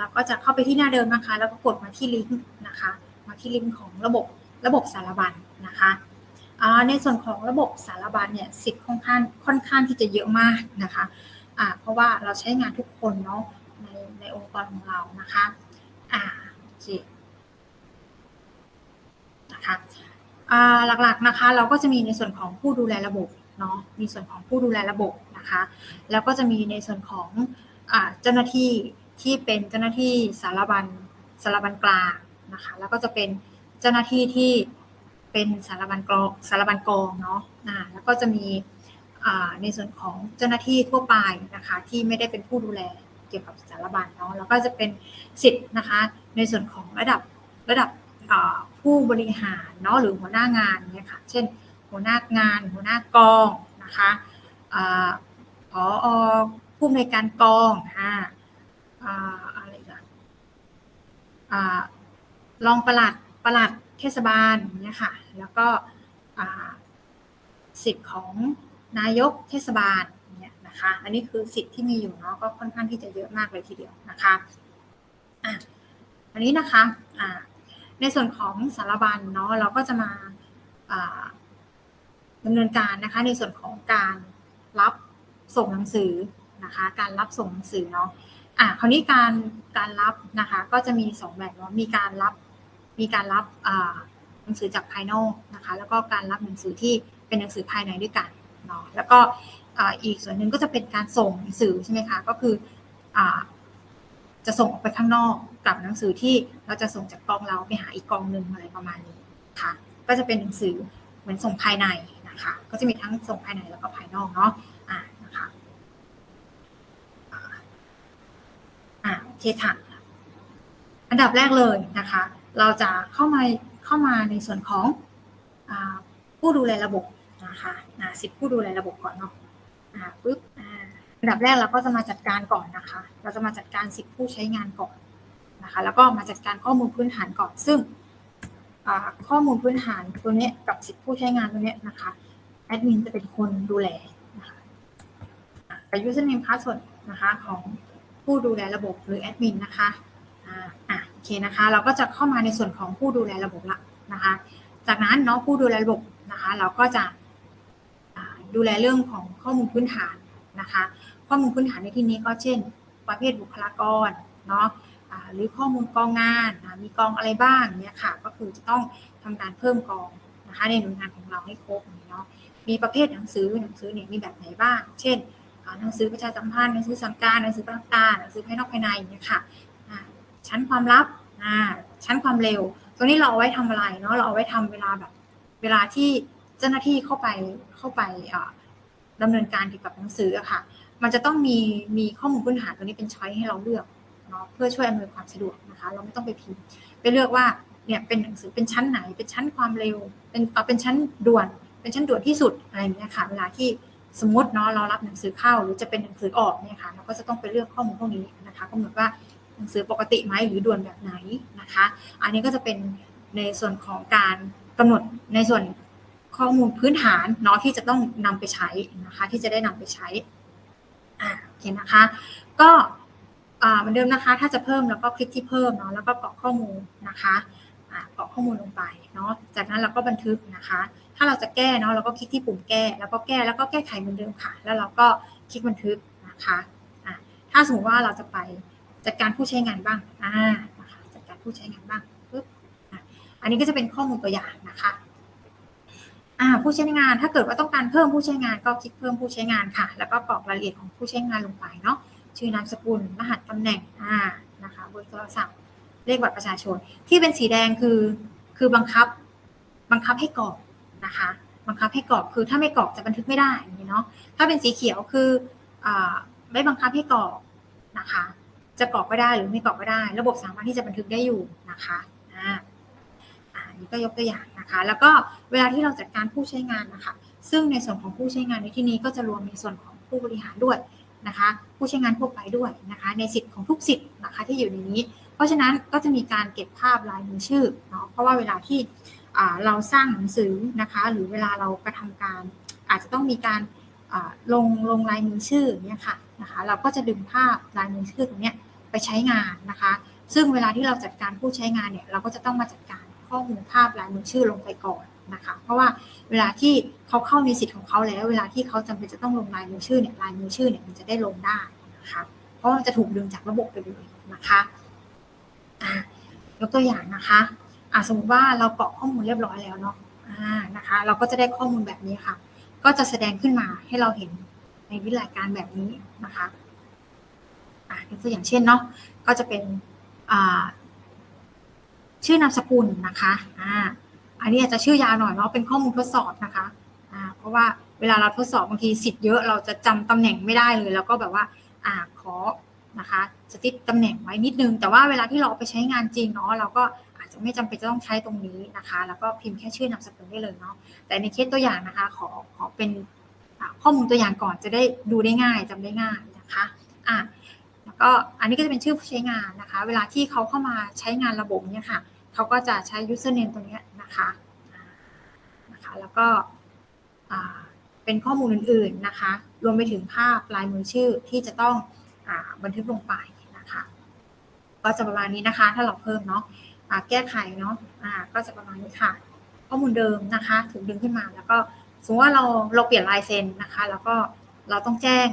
เราก็จะเข้าไปที่หน้าเดิมนะคะ แล้วก็กดมาที่ลิงก์นะคะ มาที่ลิงก์ของระบบระบบสารบัญนะคะในส่วนของระบบสารบัญเนี่ยสิทธิ์ค่อนข้างค่อนข้างที่จะเยอะมากนะคะอ่าเพราะว่าเราใช้งานทุกคนเนาะในในองค์กรของเรานะคะอ่าโอเคนะคะหลักๆนะคะเราก็จะมีในส่วนของผู้ดูแลระบบเนาะมีส่วนของผู้ดูแลระบบนะคะ แล้วก็จะมีในส่วนของเจ้าหน้าที่ ที่เป็นเจ้าหน้าที่สารบัญสารบัญกลางนะคะแล้วก็จะเป็นเจ้าหน้าที่ที่เป็นสารบัญกรองสารบัญกองเนาะอ่าแล้วก็จะมีอ่าในส่วนของเจ้าหน้าที่ทั่วไปนะคะที่ไม่ได้เป็นผู้ดูแลเกี่ยวกับสารบัญเนาะแล้วก็จะเป็นสิทธิ์นะคะในส่วนของระดับระดับผู้บริหารเนาะหรือหัวหน้างานเนี่ยค่ะเช่น หัวหน้างาน หัวหน้ากองนะคะอ่าผอผู้อำนการกองอ่า อะไรกันอ่ารองปลัดปลัดเทศบาลเนี่ยค่ะ แล้วก็สิทธิ์ของนายกเทศบาลเนี่ยนะคะ อันนี้คือสิทธิ์ที่มีอยู่เนาะก็ค่อนข้างที่จะเยอะมากเลยทีเดียวนะคะอะอันนี้นะคะอ่าในส่วนของสารบัญเนาะเราก็จะมาอ่าดำเนินการนะคะในส่วนของการรับส่งหนังสือนะคะ การรับส่งหนังสือเนาะ อะคราวนี้การการรับนะคะ ก็จะมีสองแบบเนาะมีการรับมีการรับอ่าหนังสือจากภายนอกนะคะ แล้วก็การรับหนังสือที่เป็นหนังสือภายในด้วยกันเนาะแล้วก็อ่อีกส่วนหนึ่งก็จะเป็นการส่งหนังสือใช่ไหมคะก็คืออ่าจะส่งออกไปข้างนอกกับหนังสือที่เราจะส่งจากกองเราไปหาอีกกองหนึ่งอะไรประมาณนี้ค่ะ ก็จะเป็นหนังสือเหมือนส่งภายในนะคะ ก็จะมีทั้งส่งภายในแล้วก็ภายนอกเนาะ อันดับแรกเลยนะคะ เราจะเข้ามาเข้ามาในส่วนของอผู้ดูแลระบบนะคะสิบผู้ดูแลระบบก่อนเนาะอ่าปึ๊บอ่าอันดับแรกเราก็จะมาจัดการก่อนนะคะ เราจะมาจัดการสิบผู้ใช้งานก่อนนะคะ แล้วก็มาจัดการข้อมูลพื้นฐานก่อน ซึ่งข้อมูลพื้นฐานตัวนี้กับสิบผู้ใช้งานตัวนี้นะคะแอดมินจะเป็นคนดูแลนะคะอ่าไป username password นะคะของ ผู้ดูแลระบบหรือแอดมินนะคะอ่าอะโอเคนะคะ เราก็จะเข้ามาในส่วนของผู้ดูแลระบบละนะคะ จากนั้นเนาะผู้ดูแลระบบนะคะ เราก็จะดูแลเรื่องของข้อมูลพื้นฐานนะคะ ข้อมูลพื้นฐานในที่นี้ก็เช่น ประเภทบุคลากรเนาะหรือข้อมูลกองงานมีกองอะไรบ้างเนี่ยค่ะ ก็คือจะต้องทำการเพิ่มกองนะคะในหน่วยงานของเราให้ครบเนาะมีประเภทหนังสือหนังสือเนี่ยมีแบบไหนบ้าง เช่น หนังสือประชาสัมพันธ์หนังสือสั่งการหนังสือประการหนังสือภายนอกภายในอย่างเนี่ยค่ะชั้นความลับชั้นความเร็ว ตัวนี้เราเอาไว้ทำอะไรเนาะเราเอาไว้ทำเวลาแบบเวลาที่เจ้าหน้าที่เข้าไปเข้าไปอ่าดำเนินการเกี่ยวกับหนังสืออะค่ะ มันจะต้องมีมีข้อมูลพื้นฐานตัวนี้เป็นช้อยให้เราเลือกเนาะเพื่อช่วยอำนวยความสะดวกนะคะ เราไม่ต้องไปพิมพ์ ไปเลือกว่าเนี่ยเป็นหนังสือเป็นชั้นไหน เป็นชั้นความเร็ว เป็นเอาเป็นชั้นด่วน เป็นชั้นด่วนที่สุดอะไรอย่างเงี้ยค่ะ เวลาที่ สมมติเนาะเรารับหนังสือเข้าหรือจะเป็นหนังสือออกเนี่ยค่ะเราก็จะต้องไปเลือกข้อมูลพวกนี้นะคะกำหนดว่าหนังสือปกติไหมหรือด่วนแบบไหนนะคะ อันนี้ก็จะเป็นในส่วนของการกำหนดในส่วนข้อมูลพื้นฐานเนาะที่จะต้องนำไปใช้นะคะที่จะได้นำไปใช้อ่าโอเคนะคะ ก็อ่าเหมือนเดิมนะคะ ถ้าจะเพิ่มแล้วก็คลิกที่เพิ่มเนาะแล้วก็กรอกข้อมูลนะคะอ่ากรอกข้อมูลลงไปเนาะจากนั้นเราก็บันทึกนะคะ ถ้าเราจะแก้เนาะเราก็คลิกที่ปุ่มแก้ แล้วก็แก้แล้วก็แก้ไขเหมือนเดิมค่ะ แล้วเราก็คลิกบันทึกนะคะอะถ้าสมมติว่าเราจะไปจัดการผู้ใช้งานบ้างอ่านะคะจัดการผู้ใช้งานบ้างปึ๊บอ,อันนี้ก็จะเป็นข้อมูลตัวอย่างนะคะอ่าผู้ใช้งานถ้าเกิดว่าต้องการเพิ่มผู้ใช้งานก็คลิกเพิ่มผู้ใช้งานค่ะ แล้วก็กรอกรายละเอียดของผู้ใช้งานลงไปเนาะชื่อนามสกุลรหัสตำแหน่งอ่านะคะเบอร์โทรศัพท์เลขบัตรประชาชน ที่เป็นสีแดงคือคือบังคับบังคับให้กรอก นะคะบังคับให้กรอกคือถ้าไม่กรอกจะบันทึกไม่ได้อย่างนี้เนาะถ้าเป็นสีเขียวคืออไม่บังคับให้กรอกนะคะ จะกรอกก็ได้หรือไม่กรอกก็ได้ ระบบสามารถที่จะบันทึกได้อยู่นะคะอ่าอ่านี่ก็ยกตัวอย่างนะคะ แล้วก็เวลาที่เราจัดการผู้ใช้งานนะคะ ซึ่งในส่วนของผู้ใช้งานในที่นี้ก็จะรวมในส่วนของผู้บริหารด้วยนะคะ ผู้ใช้งานทั่วไปด้วยนะคะ ในสิทธิ์ของทุกสิทธิ์นะคะที่อยู่ในนี้ เพราะฉะนั้นก็จะมีการเก็บภาพลายมือชื่อเนาะเพราะว่าเวลาที่ เราสร้างหนังสือนะคะ หรือเวลาเรากระทำการ อาจจะต้องมีการลงลงลายมือชื่อเนี่ยค่ะนะคะ เราก็จะดึงภาพลายมือชื่อตรงนี้ไปใช้งานนะคะ ซึ่งเวลาที่เราจัดการผู้ใช้งานเนี่ยเราก็จะต้องมาจัดการข้อมูลภาพลายมือชื่อลงไปก่อนนะคะ เพราะว่าเวลาที่เขาเข้าในสิทธิ์ของเขาแล้ว เวลาที่เขาจำเป็นจะต้องลงลายมือชื่อเนี่ยลายมือชื่อเนี่ยมันจะได้ลงได้นะคะเพราะมันจะถูกดึงจากระบบไปเลยนะคะยกตัวอย่างนะคะ อ่าสมมติว่าเรากรอกข้อมูลเรียบร้อยแล้วเนาะอ่านะคะ เราก็จะได้ข้อมูลแบบนี้ค่ะ ก็จะแสดงขึ้นมาให้เราเห็นในวิราการแบบนี้นะคะอ่ายกตัวอย่างเช่นเนาะก็จะเป็นอ่าชื่อนามสกุลนะคะอ่าอันนี้อาจจะชื่อยาวหน่อยเนาะเป็นข้อมูลทดสอบนะคะอ่าเพราะว่าเวลาเราทดสอบบางทีสิทธิ์เยอะเราจะจำตำแหน่งไม่ได้เลย แล้วก็แบบว่าอ่าขอนะคะจะติดตำแหน่งไว้นิดนึง แต่ว่าเวลาที่เราไปใช้งานจริงเนาะเราก็ ไม่จำเป็นจะต้องใช้ตรงนี้นะคะ แล้วก็พิมพ์แค่ชื่อนามสกุลได้เลยเนาะแต่ในเคสตัวอย่างนะคะขอขอเป็นข้อมูลตัวอย่างก่อนจะได้ดูได้ง่ายจำได้ง่ายนะคะอะแล้วก็อันนี้ก็จะเป็นชื่อผู้ใช้งานนะคะ เวลาที่เขาเข้ามาใช้งานระบบเนี่ยค่ะเขาก็จะใช้ username ตรงนี้นะคะนะคะแล้วก็เป็นข้อมูลอื่นๆนะคะ รวมไปถึงภาพลายมือชื่อที่จะต้องอบันทึกลงไปนะคะ ก็จะประมาณนี้นะคะ ถ้าเราเพิ่มเนาะ แก้ไขเนาะะก็จะประมาณนี้ค่ะ ข้อมูลเดิมนะคะถูกดึงขึ้นมาแล้วก็สมมติว่าเราเราเปลี่ยนลายเซ็นนะคะ แล้วก็เราต้องแจ้ง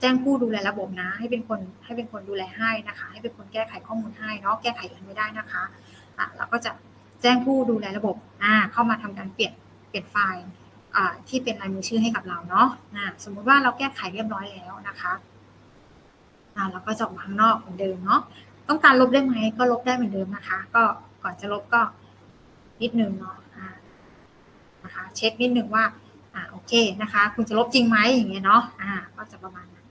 แจ้งผู้ดูแลระบบนะ ให้เป็นคนให้เป็นคนดูแลให้นะคะ ให้เป็นคนแก้ไขข้อมูลให้เนาะแก้ไขเองไม่ได้นะคะอะเราก็จะแจ้งผู้ดูแลระบบอ่าเข้ามาทำการเปลี่ยนเปลี่ยนไฟล์ที่เป็นลายมือชื่อให้กับเราเนาะะสมมุติว่าเราแก้ไขเรียบร้อยแล้วนะคะะเราก็จะออกมาข้างนอกเหมือนเดิมเนาะ ต้องการลบได้ไหมก็ลบได้เหมือนเดิมนะคะ ก็ก่อนจะลบก็นิดนึงเนาะนะคะ เช็คนิดนึงว่าอ่าโอเคนะคะ คุณจะลบจริงไหมอย่างเงี้ยเนาะอ่า ก็จะประมาณนั้น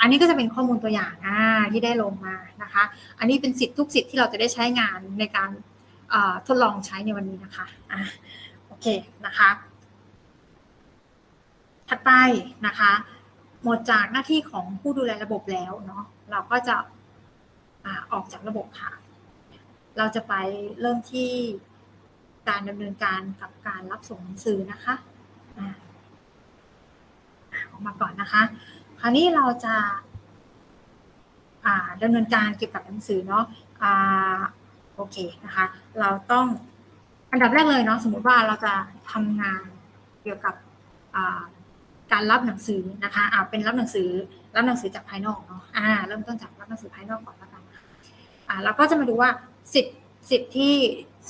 อันนี้ก็จะเป็นข้อมูลตัวอย่างอ่าที่ได้ลงมานะคะ อันนี้เป็นสิทธิ์ทุกสิทธิ์ที่เราจะได้ใช้งานในการทดลองใช้ในวันนี้นะคะอ่าโอเคนะคะถัดไปนะคะ หมดจากหน้าที่ของผู้ดูแลระบบแล้วเนาะเราก็จะ ออกจากระบบค่ะ เราจะไปเริ่มที่การดำเนินการกับการรับส่งหนังสือนะคะออกมาก่อนนะคะ คราวนี้เราจะดำเนินการเกี่ยวกับหนังสือเนาะโอเคนะคะ เราต้องอันดับแรกเลยเนาะสมมุติว่าเราจะทำงานเกี่ยวกับการรับหนังสือนะคะอ่าเป็นรับหนังสือรับหนังสือจากภายนอกเนาะอ่าเริ่มต้นจากรับหนังสือภายนอกก่อนแล้วกัน อ่าเราก็จะมาดูว่าสิทธิ์สิทธิ์ที่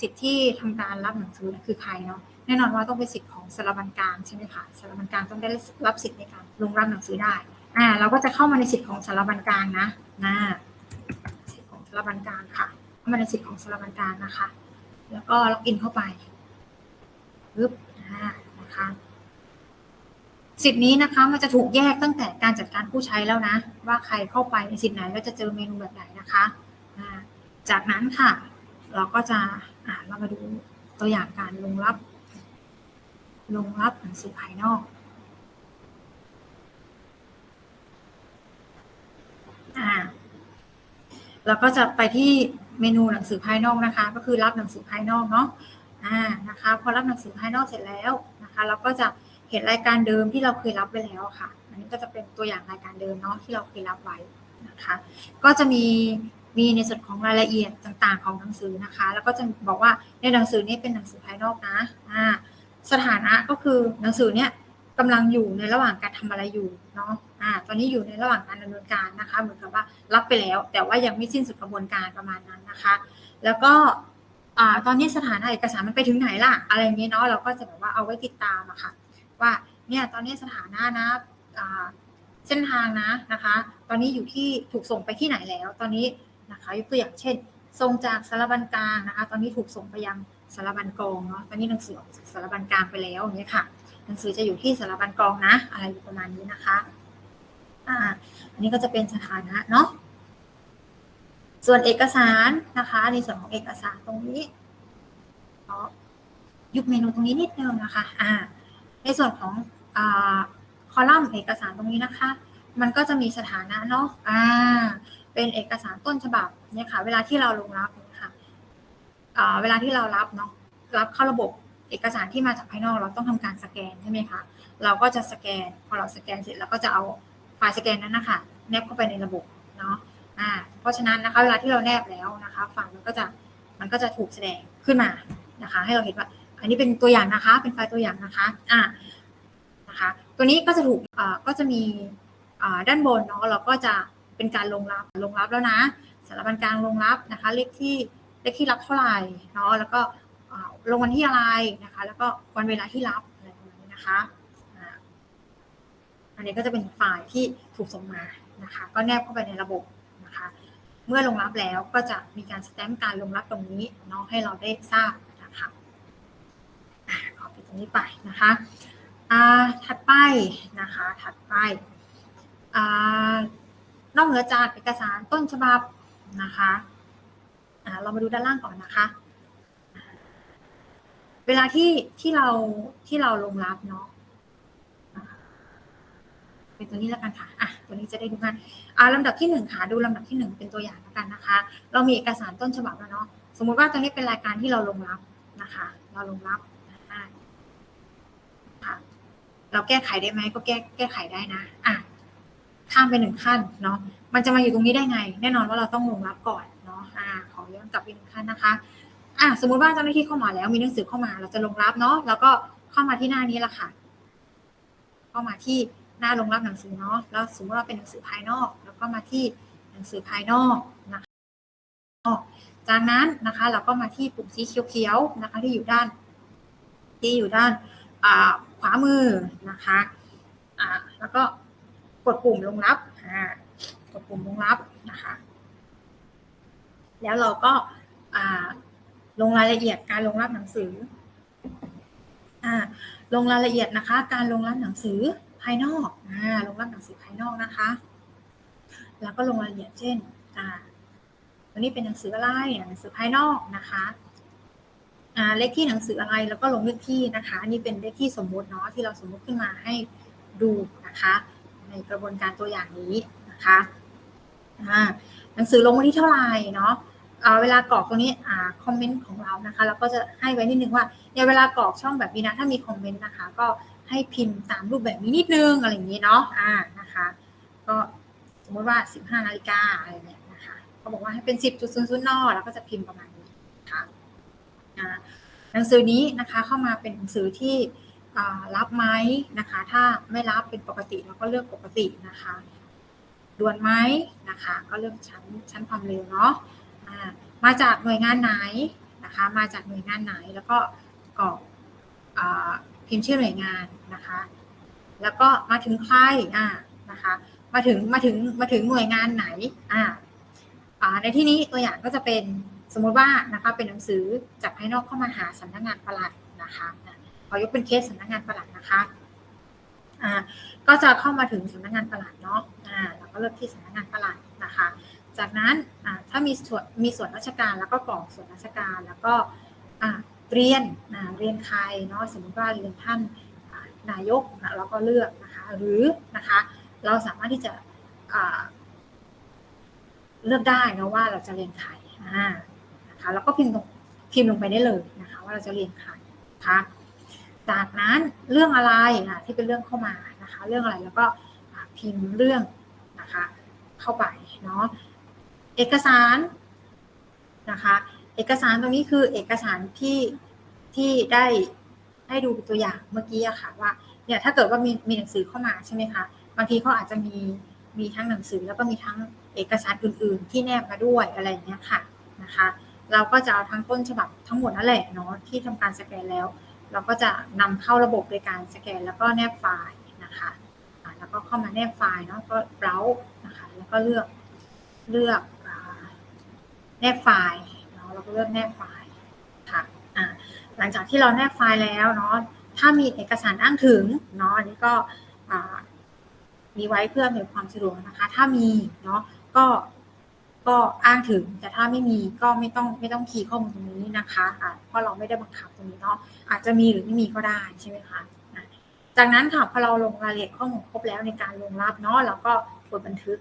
สิทธิ์ที่ทำการรับหนังสือคือใครเนาะแน่นอนว่าต้องเป็นสิทธิ์ของสถาบันกางใช่ไหมคะสถาบันกางต้องได้รับสิทธิ์ในการลงรับหนังสือได้อ่าเราก็จะเข้ามาในสิทธิ์ของสถาบันกางนะนะสิทธิ์ของสถาบันกางค่ะเข้ามาในสิทธิ์ของสถาบันกางนะคะ แล้วก็ล็อกอินเข้าไปปึ๊บอ่านะคะสิทธิ์นี้นะคะมันจะถูกแยกตั้งแต่การจัดการผู้ใช้แล้วนะ ว่าใครเข้าไปในสิทธิ์ไหนแล้วจะเจอเมนูแบบไหนนะคะ จากนั้นค่ะ เราก็จะอ่าเรามาดูตัวอย่างการลงรับ ลงรับหนังสือภายนอกอ่าเราก็จะไปที่เมนูหนังสือภายนอกนะคะ ก็คือรับหนังสือภายนอกเนาะอ่านะคะ พอรับหนังสือภายนอกเสร็จแล้วนะคะ เราก็จะเห็นรายการเดิมที่เราเคยรับไปแล้วค่ะ อันนี้ก็จะเป็นตัวอย่างรายการเดิมเนาะที่เราเคยรับไว้นะคะ ก็จะมี มีในส่วนของรายละเอียดต่างๆ ของหนังสือนะคะ แล้วก็จะบอกว่าในหนังสือนี้เป็นหนังสือภายนอกนะอ่าสถานะก็คือหนังสือเนี้ยกำลังอยู่ในระหว่างการทำอะไรอยู่เนาะอ่าตอนนี้อยู่ในระหว่างการดำเนินการนะคะ เหมือนกับว่ารับไปแล้ว แต่ว่ายังไม่สิ้นสุดกระบวนการประมาณนั้นนะคะ แล้วก็อ่าตอนนี้สถานะเอกสารมันไปถึงไหนล่ะ อะไรอย่างเงี้ยเนาะเราก็จะแบบว่าเอาไว้ติดตามอะค่ะ ว่าเนี่ยตอนนี้สถานะนะเส้นทางนะนะคะ ตอนนี้อยู่ที่ถูกส่งไปที่ไหนแล้ว ตอนนี้ นะคะยกตัวอย่างเช่น ส่งจากสารบัญกลางนะคะ ตอนนี้ถูกส่งไปยังสารบัญกองเนาะตอนนี้หนังสือออกจากสารบัญกลางไปแล้วอย่างนี้ค่ะ หนังสือจะอยู่ที่สารบัญกองนะ อะไรอยู่ประมาณนี้นะคะอ่าอันนี้ก็จะเป็นสถานะเนาะส่วนเอกสารนะคะ ในส่วนของเอกสารตรงนี้ยุบเมนูตรงนี้นิดนึงนะคะอ่าในส่วนของอคอลัมน์เอกสารตรงนี้นะคะ มันก็จะมีสถานะเนาะอ่า เป็นเอกสารต้นฉบับเนี่ยค่ะ เวลาที่เราลงรับนะคะเวลาที่เรารับเนาะรับเข้าระบบเอกสารที่มาจากภายนอกเราต้องทำการสแกนใช่ไหมคะเราก็จะสแกน พอเราสแกนเสร็จเราก็จะเอาไฟล์สแกนนั้นนะคะแนบเข้าไปในระบบเนาะอ่าเพราะฉะนั้นนะคะเวลาที่เราแนบแล้วนะคะไฟล์มันก็จะมันก็จะถูกแสดงขึ้นมานะคะ ให้เราเห็นว่า อันนี้เป็นตัวอย่างนะคะ เป็นไฟล์ตัวอย่างนะคะอ่านะคะ ตัวนี้ก็จะถูกอ่าก็จะมีอ่าด้านบนเนาะเราก็จะ เป็นการลงรับลงรับแล้วนะสถาบันกางลงรับนะคะ เลขที่เลขที่รับเท่าไหร่เนาะแล้วก็ลงวันที่อะไรนะคะ แล้วก็วันเวลาที่รับอะไรประมาณนี้นะคะอันนี้ก็จะเป็นไฟล์ที่ถูกส่งมานะคะ ก็แนบเข้าไปในระบบนะคะ เมื่อลงรับแล้วก็จะมีการสแตมป์การลงรับตรงนี้เนาะให้เราได้ทราบนะคะขอปิดตรงนี้ไปนะคะถัดไปนะคะ ถัดไปอ่า นอกเหนือจากเอกสารต้นฉบับนะคะอ่าเรามาดูด้านล่างก่อนนะคะ เวลาที่ที่เราที่เราลงรับเนาะเป็นตัวนี้แล้วกันค่ะอะตัวนี้จะได้ดูง่ายอ่าลำดับที่หนึ่งค่ะ ดูลำดับที่หนึ่งเป็นตัวอย่างแล้วกันนะคะ เรามีเอกสารต้นฉบับแล้วเนาะ สมมุติว่าตัวนี้เป็นรายการที่เราลงรับนะคะ เราลงรับค่ะ เราแก้ไขได้ไหมก็แก้แก้ไขได้นะ อะ ข้ามไปหนึ่งขั้นเนาะมันจะมาอยู่ตรงนี้ได้ไง แน่นอนว่าเราต้องลงรับก่อนเนาะอ่าขอย้อนกลับไปหนึ่งขั้นนะคะอะสมมุติว่าเจ้าหน้าที่เข้ามาแล้วมีหนังสือเข้ามาเราจะลงรับเนาะแล้วก็เข้ามาที่หน้านี้ละค่ะ เข้ามาที่หน้าลงรับหนังสือเนาะแล้วสมมติว่าเป็นหนังสือภายนอก แล้วก็มาที่หนังสือภายนอกนะคะจากนั้นนะคะเราก็มาที่ปุ่มสีเขียวๆนะคะ ที่อยู่ด้าน ที่อยู่ด้านขวามือนะคะแล้วก็ กดปุ่มลงรับอ่ากดปุ่มลงรับนะคะ แล้วเราก็อ่าลงรายละเอียดการลงรับหนังสืออ่าลงรายละเอียดนะคะ การลงรับหนังสือภายนอกอ่าลงรับหนังสือภายนอกนะคะ แล้วก็ลงรายละเอียดเช่นอ่าตัวนี้เป็นหนังสืออะไรหนังสือภายนอกนะคะอ่าเลขที่หนังสืออะไรแล้วก็ลงเลขที่นะคะ นี่เป็นเลขที่สมมติเนาะที่เราสมมติขึ้นมาให้ดูนะคะ ในกระบวนการตัวอย่างนี้นะคะหนังสือลงวันที่เท่าไหร่เนาะเวลากรอกตรงนี้คอมเมนต์ของเรานะคะ เราก็จะให้ไว้นิดนึงว่าเนี่ยเวลากรอกช่องแบบนี้นะ ถ้ามีคอมเมนต์นะคะ ก็ให้พิมพ์ตามรูปแบบนี้นิดนึงอะไรอย่างนี้เนาะอ่านะคะ ก็สมมติว่า 15นาฬิกาอะไรเนี่ยนะคะเขาบอกว่าให้เป็น 10.00นแล้วก็จะพิมพ์ประมาณนี้นะคะหนังสือนี้นะคะเข้ามาเป็นหนังสือที่ รับไหมนะคะ ถ้าไม่รับเป็นปกติเราก็เลือกปกตินะคะ ด่วนไหมนะคะ ก็เลือกชั้นชั้นความเร็วเนาะมาจากหน่วยงานไหนนะคะ มาจากหน่วยงานไหนแล้วก็กรอกพิมพ์ชื่อหน่วยงานนะคะ แล้วก็มาถึงใครอ่านะคะ มาถึงมาถึงมาถึงหน่วยงานไหนอ่าในที่นี้ตัวอย่างก็จะเป็นสมมติว่านะคะเป็นหนังสือจากภายนอกเข้ามาหาสำนักงานปลัดนะคะ อยกเป็นเคสสำนักงานประหลัดนะคะอ่าก็จะเข้ามาถึงสำนักงานประหลัดเนาะอ่าเราก็เลือกที่สำนักงานประหลัดนะคะ จากนั้นอ่าถ้ามีส่วนมีส่วนราชการแล้วก็กรอกส่วนราชการแล้วก็อ่าเรียนอ่าเรียนใครเนาะสมมติว่าเรียนท่านนายกนะเราก็เลือกนะคะหรือนะคะเราสามารถที่จะเลือกได้นะว่าเราจะเรียนใครนะคะแล้วก็พิมพ์พิมพ์ลงไปได้เลยนะคะ ว่าเราจะเรียนใครนะคะ จากนั้นเรื่องอะไรนะที่เป็นเรื่องเข้ามานะคะ เรื่องอะไรแล้วก็พิมพ์เรื่องนะคะเข้าไปเนาะเอกสารนะคะ เอกสารตรงนี้คือเอกสารที่ที่ได้ให้ดูตัวอย่างเมื่อกี้อะค่ะว่าเนี่ยถ้าเกิดว่ามีมีหนังสือเข้ามาใช่ไหมคะบางทีเขาอาจจะมีมีทั้งหนังสือแล้วก็มีทั้งเอกสารอื่น ๆ ที่แนบมาด้วยอะไรเงี้ยค่ะนะคะ เราก็จะเอาทั้งต้นฉบับทั้งหมดนั่นแหละเนาะที่ทำการสแกนแล้ว เราก็จะนำเข้าระบบโดยการสแกนแล้วก็แนบไฟล์นะคะแล้วก็เข้ามาแนบไฟล์เนาะก็เบราว์นะคะแล้วก็เลือกเลือกแนบไฟล์เนาะเราก็เลือกแนบไฟล์ค่ะอ่าหลังจากที่เราแนบไฟล์แล้วเนาะถ้ามีเอกสารอ้างถึงเนาะอันนี้ก็มีไว้เพื่ออำนความสะดวกนะคะ ถ้ามีเนาะก็ก็อ้างถึงแต่ถ้าไม่มีก็ไม่ต้องไม่ต้องคีย์ข้อมูลตรงนี้ นะคะะเพราะเราไม่ได้บังคับตรงนี้เนาะอาจจะมีหรือไม่มีก็ได้ใช่ไหมคะจากนั้นค่ะพอเราลงรายละเอียดข้อมูลครบแล้วในการลงรับเนาะเราก็กดบันทึก